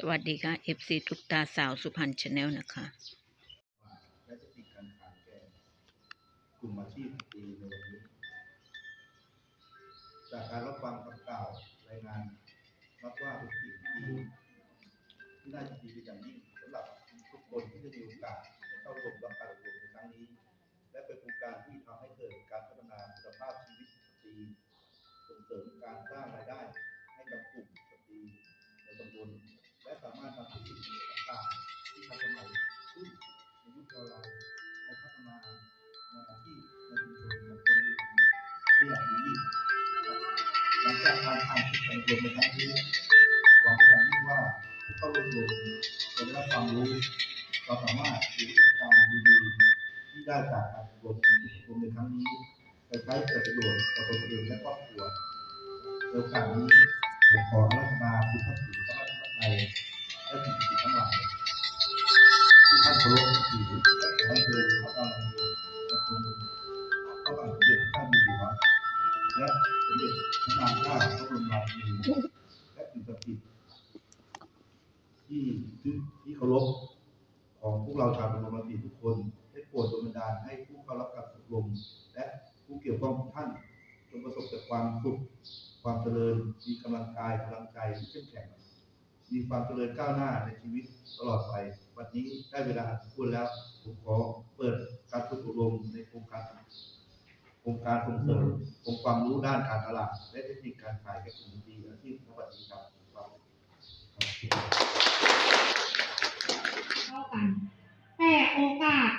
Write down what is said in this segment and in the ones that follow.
สวัสดีค่ะ FC ทุกตาสาวสุพรรณชาแนลนะคะ และจะปิดการขายแก่กลุ่มอาชีพดีในวันนี้ จากการรับฟังคำกล่าวรายงานรับว่าเป็นสิ่งดีที่น่าจะดีเป็นอย่างยิ่งสำหรับทุกคนที่จะมีโอกาสได้เข้าร่วมรับการอบรมในครั้งนี้ และเป็นโครงการที่ทำให้เกิดการพัฒนาคุณภาพชีวิตสตรีส่งเสริมการสร้างรายได้ให้กับกลุ่มสตรีในตำบล และสามารถนำสิ่งต่างๆที่ทันสมัยขึ้นในยุคออนไลน์และพัฒนาในอาชีพในชุมชนของตนเองได้อย่างดียิ่งหลังจากการทำกิจกรรมรวมในครั้งนี้หวังเป็นอย่างยิ่งว่าผู้เข้าร่วมรวมจะได้รับความรู้ความสามารถหรือประสบการณ์ดีๆที่ได้จากการอบรมรวมในครั้งนี้ไปใช้เกิดประโยชน์ต่อตนเองและครอบครัวในโอกาสนี้ผมขอรัธนาคุณพระศรี พระไทยและสิ่งศักดิ์สิทธิ์ทั้งหลายที่ท่านเคารพถือและขอให้เชิญพระบารมีและคุณพระบาทสมเด็จพระเจ้าอยู่หัวและสมเด็จพระนางเจ้าพระบรมราชินีและสิ่งศักดิ์สิทธิ์ที่ที่เคารพของพวกเราชาวเป็นธรรมติทุกคนได้โปรดดลบันดาลให้ผู้เข้ารับการอบรมและผู้เกี่ยวข้องทุกท่านจงประสบแต่ความสุขความเจริญมีกำลังกายพลังใจที่เข้มแข็ง มีความเจริญก้าวหน้าในชีวิตตลอดไป วันนี้ได้เวลาพูดแล้ว ผมขอเปิดการฝึกอบรมในโครงการโครงการส่งเสริมองค์ความรู้ด้านการตลาดและเทคนิคการขายแก่กลุ่มดีอาชีพสวัสดีครับครับ เท่ากัน แต่โอกาส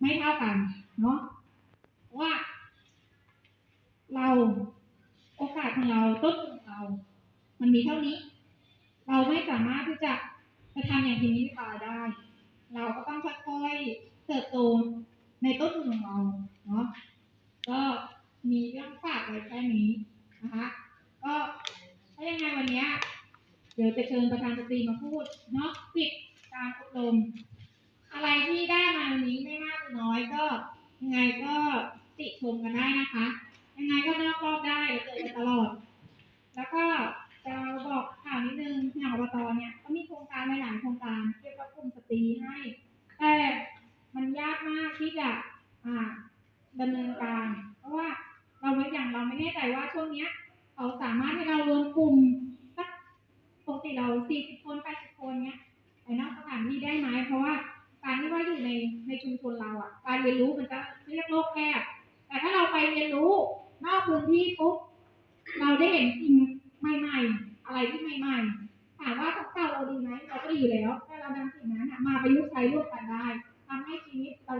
ไม่เท่ากันเนาะว่า เราโอกาสของเราต้นทุนของเรา มันมีเท่านี้ เราไม่สามารถที่จะไปทำอย่างที่นี้ต่อได้ เราก็ต้องค่อยๆเติบโตในต้นทุนของเราเนาะก็มีเรื่องฝากไว้แค่นี้นะคะ ก็ถ้ายังไงวันเนี้ย เดี๋ยวจะเชิญประธานสตรีมาพูดเนาะปิดการอบรม อะไรที่ได้มาวันนี้ไม่มากน้อยก็ยังไงก็ติชมกันได้นะคะ ยังไงก็นอกรอบได้เราเจอกันตลอด แล้วก็จะบอกข่าวนิดนึงอย่างอบตเนี่ยก็มีโครงการหลายโครงการเกี่ยวกับกลุ่มสตรีให้ แต่มันยากมากที่จะอ่าดำเนินการ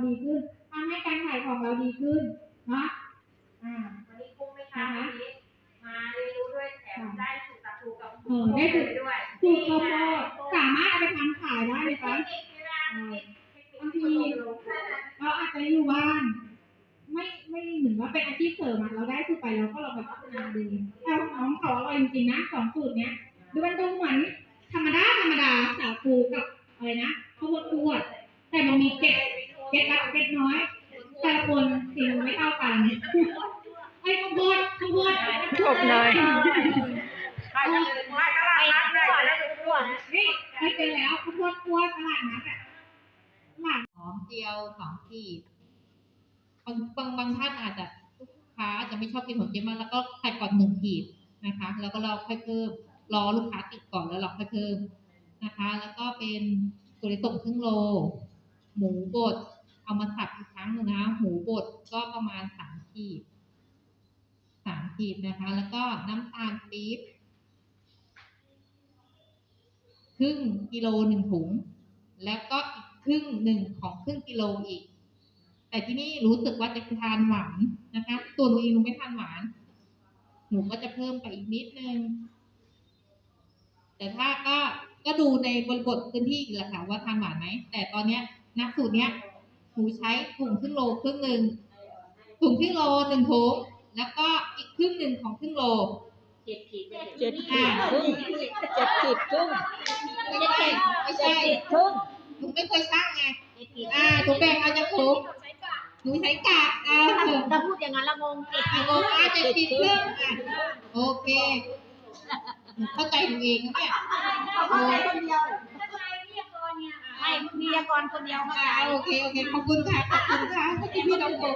ดีขึ้นทำให้การขายของเราดีขึ้นเนาะอ่าวันนี้คุ้มไหมคะวันนี้มาเรียนรู้ด้วยแถมได้สูตรตะปูกับเออได้สูตรด้วยสูตรข้าวโพดสามารถเอาไปทำขายได้ไหมคะเทคนิคเวลาเทคนิคบางทีเราอาจจะอยู่บ้านไม่ไม่เหมือนว่าเป็นอาชีพเสริมอะเราได้สูตรไปเราก็ลองไปพัฒนาดูแต่ของเขาอร่อยจริงๆนะสองสูตรเนี้ยดูมันดูเหมือนธรรมดาธรรมดาสาคูกับอะไรนะข้าวโพดคั่วแต่มันมีเกล็ด เกล็ดลับเกล็ดน้อย แต่ละคนสีมือไม่เท่ากันไอ้ยข้าวโพดข้าวโพดจบเลยใครจะใครตลาดนัดเลยแล้วจะพูดนี่ไปเจอแล้วข้าวโพดคั่วตลาดนัดอะหลานหอมเจียวสองขีดบางบางบางท่านอาจจะลูกค้าอาจจะไม่ชอบกินหอมเจียวมากแล้วก็ใส่ก่อนหนึ่งขีดนะคะ แล้วก็เราค่อยเพิ่มรอลูกค้าติดก่อนแล้วเราค่อยเพิ่มนะคะ แล้วก็เป็นตัวลิสงครึ่งโล หมูบด เอามาสับอีกครั้งหนึ่งนะคะหูบดก็ประมาณสามขีดสามขีดนะคะ แล้วก็น้ำตาลปี๊บครึ่งกิโลหนึ่งถุง แล้วก็อีกครึ่งหนึ่งของครึ่งกิโลอีก แต่ที่นี่รู้สึกว่าจะทานหวานนะคะ ตัวหนูเองหนูไม่ทานหวาน หนูก็จะเพิ่มไปอีกนิดนึง แต่ถ้าก็ก็ดูในบริบทพื้นที่อีกแหละค่ะว่าทานหวานไหม แต่ตอนเนี้ยณสูตรเนี้ย หนูใช้ถุงครึ่งโลครึ่งหนึ่งถุงครึ่งโลหนึ่งถุงแล้วก็อีกครึ่งหนึ่งของครึ่งโลเจ็ดขีดเจ็ดขีดครึ่งเจ็ดขีดครึ่งไม่ใช่ไม่ใช่ครึ่งหนูไม่เคยสร้างไงอ่าหนูแบ่งเอาจากถุงหนูใช้กะอ่าถ้าพูดอย่างนั้นละงงเจ็ดอะงงอะจะติดเครื่องอะโอเคหนูเข้าใจหนูเองนะเนี่ยเข้าใจคนเดียว ยากรคนเดียวเข้าใจอ่าโอเคโอเคขอบคุณค่ะขอบคุณค่ะที่พี่น้องบอก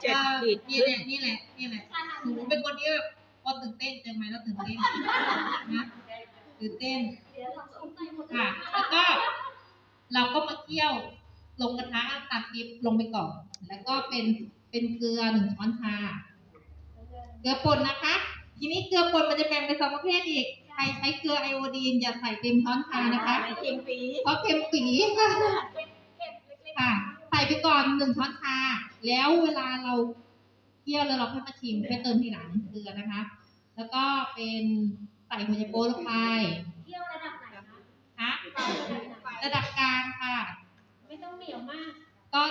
เจ็ดขีดนี่แหละนี่แหละนี่แหละหนูเป็นคนที่แบบพอตื่นเต้นเจอไหมแล้วตื่นเต้นนะตื่นเต้นค่ะแล้วก็เราก็มาเคี่ยวลงกระทะตักดิบลงไปก่อน แล้วก็เป็นเป็นเกลือหนึ่งช้อนชา เกลือป่นนะคะ ทีนี้เกลือป่นมันจะแบ่งเป็นสองประเภทอีก ใครใช้เกลือไอโอดีนอย่าใส่เต็มช้อนชานะคะเค็มปีเพราะเค็มปีค่ะค่ะ ใส่ไปก่อนหนึ่งช้อนชา แล้วเวลาเราเคี่ยวแล้วเราค่อยมาชิมค่อยเติมทีหลังเกลือนะคะ แล้วก็เป็นใส่หัวใจโป๊ลงไปเที่ยวระดับไหนคะฮะระดับกลางค่ะ ไม่ต้องเหนียวมาก ก็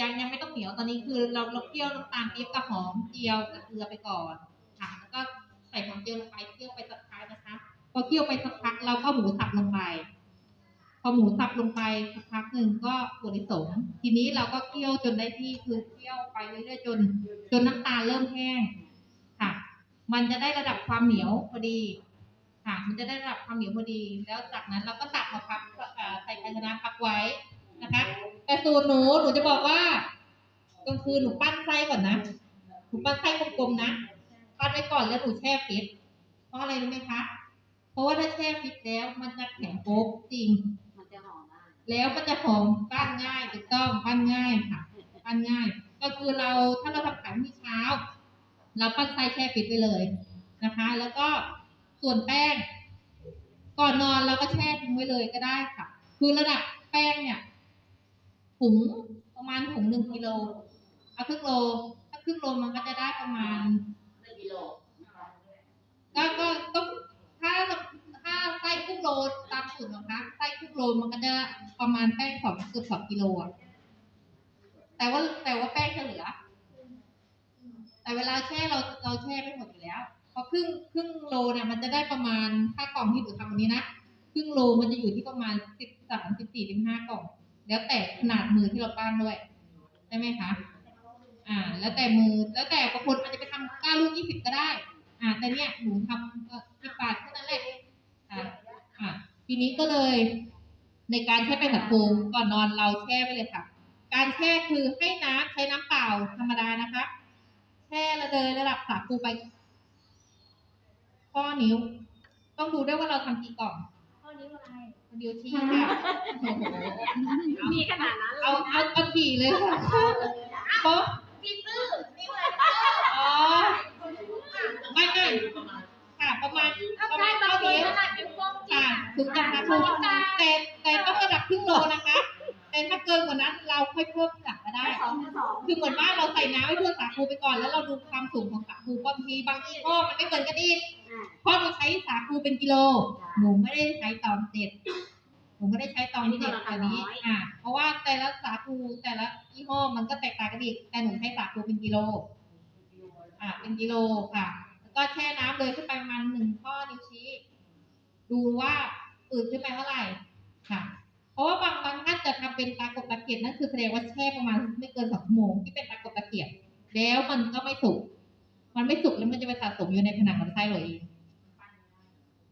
ยังยังไม่ต้องเหนียวตอนนี้คือเราเราเคี่ยวน้ำตาลปี๊บกับหอมเจียวกับเกลือไปก่อนค่ะแล้วก็ ใส่หอมเจียวลงไปเคี่ยวไปสักพักนะคะ พอเคี่ยวไปสักพักเราก็หมูสับลงไป พอหมูสับลงไปสักพักหนึ่งก็ถั่วลิสง ทีนี้เราก็เคี่ยวจนได้ที่คือเคี่ยวไปเรื่อยๆจน จนน้ำตาลเริ่มแห้งค่ะ มันจะได้ระดับความเหนียวพอดีค่ะ มันจะได้ระดับความเหนียวพอดี แล้วจากนั้นเราก็ตักมาพักใส่ภาชนะพักไว้นะคะแต่สูตรหนูหนูจะบอกว่ากลางคืนหนูปั้นไส้ก่อนนะหนูปั้นไส้กลมๆนะ ปั้นไว้ก่อนแล้วหนูแช่ฟิตเพราะอะไรรู้ไหมคะ เพราะว่าถ้าแช่ฟิตแล้วมันจะแข็งโป๊กจริง มันจะหอมมากแล้วมันจะหอมปั้นง่ายถูกต้องปั้นง่ายค่ะปั้นง่าย ก็คือเราถ้าเราทำขายพรุ่งนี้เช้า เราปั้นไส้แช่ฟิตไปเลยนะคะ แล้วก็ส่วนแป้ง ก่อนนอนเราก็แช่ทิ้งไว้เลยก็ได้ค่ะ คือระดับแป้งเนี่ยถุงประมาณถุงหนึ่งกิโลเอาครึ่งโลถ้าครึ่งโลมันก็จะได้ประมาณ ก็ก็ก็ถ้าถ้าไส้ครึ่งโลตามสูตรนะคะไส้ครึ่งโลมันก็จะประมาณแป้งสองเกือบสองกิโลอะแต่ว่าแต่ว่าแป้งจะเหลือ แต่เวลาแช่เราเราแช่ไม่หมดอยู่แล้วพอครึ่งครึ่งโลเนี่ยมันจะได้ประมาณถ้ากล่องที่หนูทำวันนี้นะครึ่งโลมันจะอยู่ที่ประมาณสิบสามสิบสี่สิบห้ากล่อง แล้วแต่ขนาดมือที่เราปั้นด้วยใช่ไหมคะ อ่า แล้วแต่มือ แล้วแต่บางคนอาจจะไปทำเก้าลูกยี่สิบก็ได้ อ่า แต่เนี่ยหนูทำสิบบาทเท่านั้นแหละ อ่า อ่า ทีนี้ก็เลย ในการแช่แป้งผัดปูก่อนนอนเราแช่ไปเลยค่ะ การแช่คือให้น้ำใช้น้ำเปล่าธรรมดานะคะ แช่ระเลยระดับสาคูไปข้อนิ้ว ต้องดูด้วยว่าเราทำกี่กล่องข้อนี้วอะไรเดียวชี้ค่ะโอ้โหมีขนาดนั้นเลยเอาเอาเอาขี่เลยค่ะเพราะ พี่ซื่อนี่เลยอ๋อ ไม่ไม่ค่ะประมาณถ้าประใช่บางทีขนาดเป็นพวกจริค่ะงถึงจะทำถูกแต่แต่ต้องระดับครึ่งโลนะคะ แต่ถ้าเกินกว่านั้นเราค่อยเพิ่มหนักก็ได้ สองสองคือเหมือนว่าเราใส่น้ำไว้เพื่อสาคูไปก่อน แล้วเราดูความสูงของสาคูบางทีบางยี่ห้อมันไม่เหมือนกันอีกเพราะหนูใช้สาคูเป็นกิโล หนูไม่ได้ใช้ตองเจ็ด หนูไม่ได้ใช้ตองเจ็ดตัวนี้อ่าเพราะว่าแต่ละสาคูแต่ละยี่ห้อมันก็แตกต่างกันอีกแต่หนูใช้สาคูเป็นกิโลอ่าเป็นกิโลค่ะ แล้วก็แช่น้ำเลยขึ้นไปประมาณหนึ่งข้อนิ้วชี้ ดูว่าอืดขึ้นไปเท่าไหร่ค่ะ เพราะว่าบางบางท่านจะทำเป็นตากบตะเกียบนั่นคือแสดงว่าแช่ประมาณไม่เกินสองชั่วโมงที่เป็นตากบตะเกียบแล้วมันก็ไม่สุก มันไม่สุกแล้วมันจะไปสะสมอยู่ในผนังลำไส้เราเอง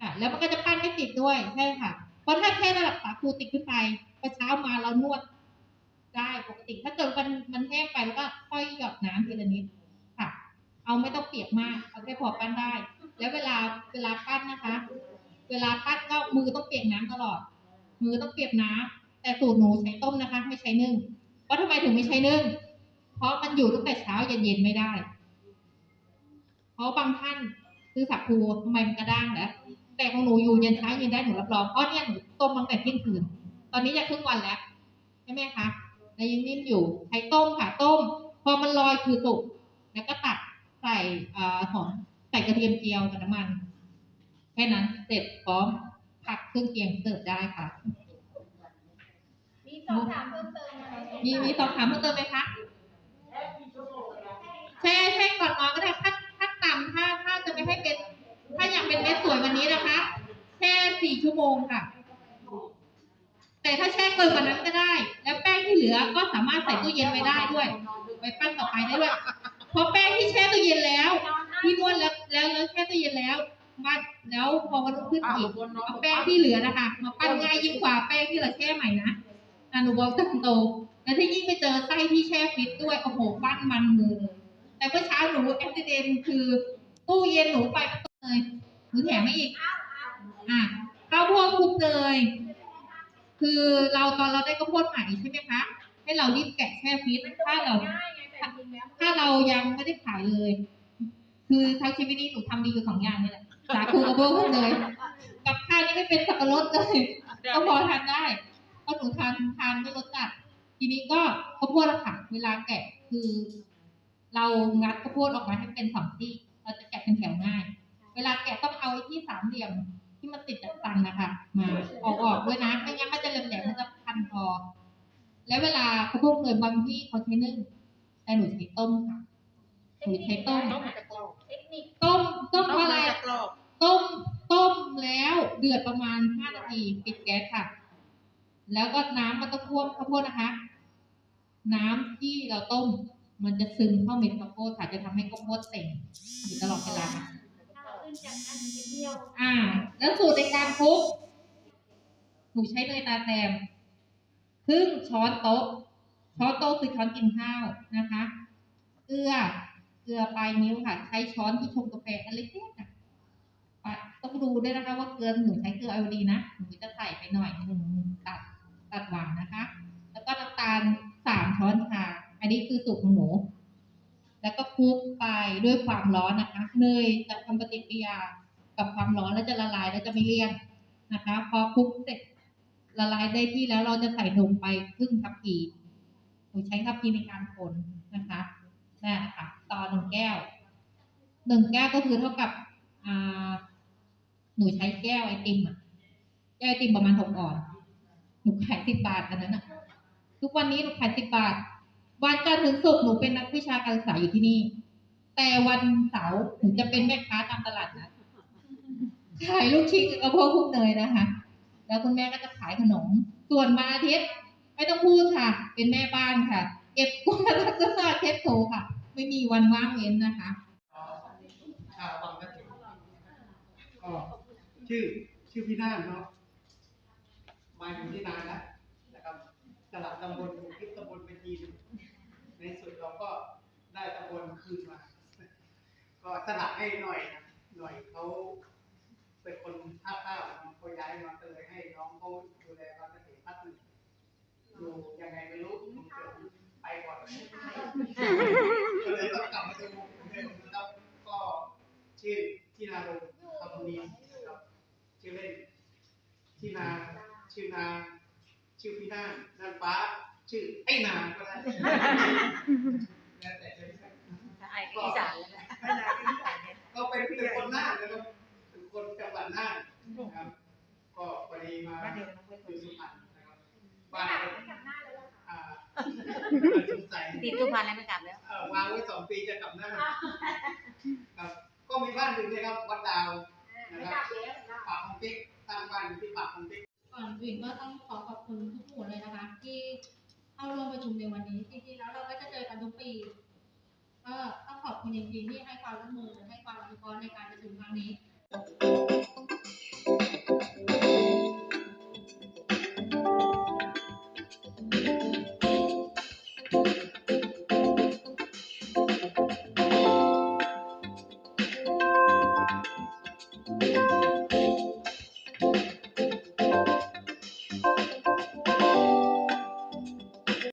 ค่ะ แล้วมันก็จะปั้นไม่ติดด้วยใช่ค่ะ เพราะถ้าแค่ระดับสาคูติดขึ้นไปพอเช้ามาเรานวดได้ปกติ ถ้าเกิดมันมันแห้งไปแล้วก็ค่อยหยอดน้ำทีละนิดค่ะ เอาไม่ต้องเปียกมากเอาแค่พอปั้นได้ แล้วเวลาเวลาปั้นนะคะ เวลาปั้นก็มือต้องเปียกน้ำตลอด มือต้องเปียกน้ำแต่สูตรหนูใช้ต้มนะคะ ไม่ใช้นึ่งเพราะทำไมถึงไม่ใช้นึ่งเพราะมันอยู่ตั้งแต่เช้าเย็นเย็นๆไม่ได้ เพราะบางท่านซื้อสับพูทำไมมันกระด้างแล้ว แต่ของหนูอยู่เย็นเช้าเย็นได้หนูรับรองเพราะเนี่ยหนูต้มตั้งแต่เที่ยงคืน ตอนนี้จะครึ่งวันแล้วใช่ไหมคะแล้วยังนิ่มอยู่ใช้ต้มค่ะต้ม พอมันลอยคือสุกแล้วก็ตัดใส่เอ่อหอมใส่กระเทียมเจียวกับน้ำมันแค่นั้นเสร็จพร้อมผักเครื่องเคียงเสิร์ฟได้ค่ะ มีสอบถามเพิ่มเติมอะไรไหมีมีสอบถามเพิ่มเติมไหมคะแช่แช่ก่อนนอนก็ได้ถ้าถ้าต่ำถ้าถ้าจะไม่ให้เป็น สี่ชั่วโมงค่ะ แต่ถ้าแช่เกินกว่านั้นก็ได้ แล้วแป้งที่เหลือก็สามารถใส่ตู้เย็นไว้ได้ด้วยไว้ปั้นต่อไปได้ด้วยเพราะแป้งที่แช่ตู้เย็นแล้ว ที่นวดแล้วแล้วแล้วแช่ตู้เย็นแล้วมาแล้วพอวันรุ่งขึ้นอีกเอาแป้งที่เหลือนะคะ มาปั้นง่ายยิ่งกว่าแป้งที่เราแช่ใหม่นะอะหนูบอกตรงตแล้วที่ยิ่งไปเจอไส้ที่แช่ฟิตด้วยโอ้โหปั้นมันมือเลยแต่เมื่อเช้าหนูแอคซิเดนคือตู้เย็นหนูไปเลยหนูแถมไม่อีก อะข้าวโพดคลุกเนยคือเราตอนเราได้ข้าวโพดใหม่ใช่ไหมคะ ให้เรารีบแกะแช่ฟิตถ้าเราง่ายไงแต่จริงแล้วถ้าเรายังไม่ได้ขายเลย คือทั้งชีวิตนี้หนูทำดีอยู่สองอย่างนี่แหละสาคูกับโบกเลยกับข้าวนี่ไม่เป็นสับปะรดเลยก็พอทานได้เพราะหนูทานทานไม่รสจัดทีนี้ก็ข้าวโพดอะค่ะเวลาแกะคือ เรางัดข้าวโพดออกมาให้เป็นสองที่เราจะแกะเป็นแถวง่าย เวลาแกะต้องเอาไอ้ที่สามเหลี่ยม ที่มันติดกับตันนะคะมาออกออกด้วยนะไม่งั้นมันจะแหลมๆมันจะพันคอแล้วเวลาข้าวโพดเลยบางที่เขาใช้นึ่งแต่หนูใช้ต้มค่ะหนูใช้ต้มเทคนิคต้มต้มเพราะอะไรกรอบต้มต้มแล้วเดือดประมาณห้านาทีปิดแก๊สค่ะ แล้วก็น้ำมันต้องท่วมข้าวโพดนะคะ น้ำที่เราต้มมันจะซึมเข้าเม็ดข้าวโพดค่ะ จะทำให้ข้าวโพดเต่งอยู่ตลอดเวลาค่ะถ้า ขึ้นจากอันเป็นเดียวอ่า แล้วสูตรในการคลุกหนูใช้เนยตาแซมครึ่งช้อนโต๊ะ ช้อนโต๊ะคือช้อนกินข้าวนะคะ เกลือ เกลือปลายนิ้วค่ะ ใช้ช้อนที่ชงกาแฟอันเล็กๆอะต้องดูด้วยนะคะ ว่าเกลือหนูใช้เกลือไอโอดีนะหนูจะใส่ไปหน่อยหนึ่งตัดตัดหวานนะคะ แล้วก็น้ำตาลสามช้อนชา อันนี้คือสูตรของหนู ก็คลุกไปด้วยความร้อนนะคะเนยจะทำปฏิกิริยากับความร้อนแล้วจะละลายแล้วจะไม่เลี่ยนนะคะ พอคลุกเสร็จละลายได้ที่แล้วเราจะใส่นมไปครึ่งทัพพีหนูใช้ทัพพีในการคนนะคะนั่นะคะต่อหนึ่งแก้วหนึ่งแก้วก็คือเท่ากับหนูใช้แก้วไอติมอะแก้วไอติมประมาณหกออนหนูขายสิบบาทอันนั้นอะทุกวันนี้หนูขายสิบบาท วันจันทร์ถึงศุกร์หนูเป็นนักวิชาการศึกษาอยู่ที่นี่ แต่วันเสาร์หนูจะเป็นแม่ค้าตามตลาดนัดขายลูกชิ้นกับกระเพาะคุกเนยนะคะ แล้วคุณแม่ก็จะขายขนม ส่วนมาอาทิตย์ไม่ต้องพูดค่ะ เป็นแม่บ้านค่ะ เก็บกวาดรักษาเช็ดถูค่ะ ไม่มีวันว่างเว้นนะคะชื่อชื่อพี่นานเนาะมาอยู่ที่นานแล้วนะครับสลับตำบลอยู่ที่ตำบลเป็นทีน สุดเราก็ได้ตำบลคืนมา ก็สลับให้หน่อยนะหน่อยเขาเป็นคนท่าข้าวเขาย้ายมาก็เลยให้น้องเขาดูแลบางกะปิพักหนึ่งอยู่ยังไงไม่รู้ไปก่อนก็เลยต้องกลับมาดูเดิมนะครับก็ชื่อที่นารงคำบุรีนะครับชื่อเล่นที่นาชื่อนาชื่อพี่นานันฟ้า ชื่อไอ้นาก็ได้แล้วแต่จะเรียไอ้อีสานแล้วนะก็เป็นเป็นคนน่านนะครับเป็นคนจังหวัดน่านนะครับ ก็พอดีมาอยู่สุพรรณนะครับบ้านก็ไม่กลับหน้าเลยละค่ะอ่าสงสัยติดทุพันแล้วไม่กลับแล้ววางไว้สองปีจะกลับหน้าครับ ก็มีบ้านหนึ่งนะครับวัดดาวไม่กลับปากของปิ๊กสร้างบ้านอยู่ที่ปากของปิ๊กก่อนอื่นก็ต้องขอขอบคุณทุกหมู่เลยนะคะ ที่ เข้าร่วมประชุมในวันนี้จริงๆแล้วเราก็จะเจอกันทุกปีก็ต้องขอบคุณจริงๆที่ให้ความร่วมมือให้ความอนุเคราะห์ในการประชุมครั้งนี้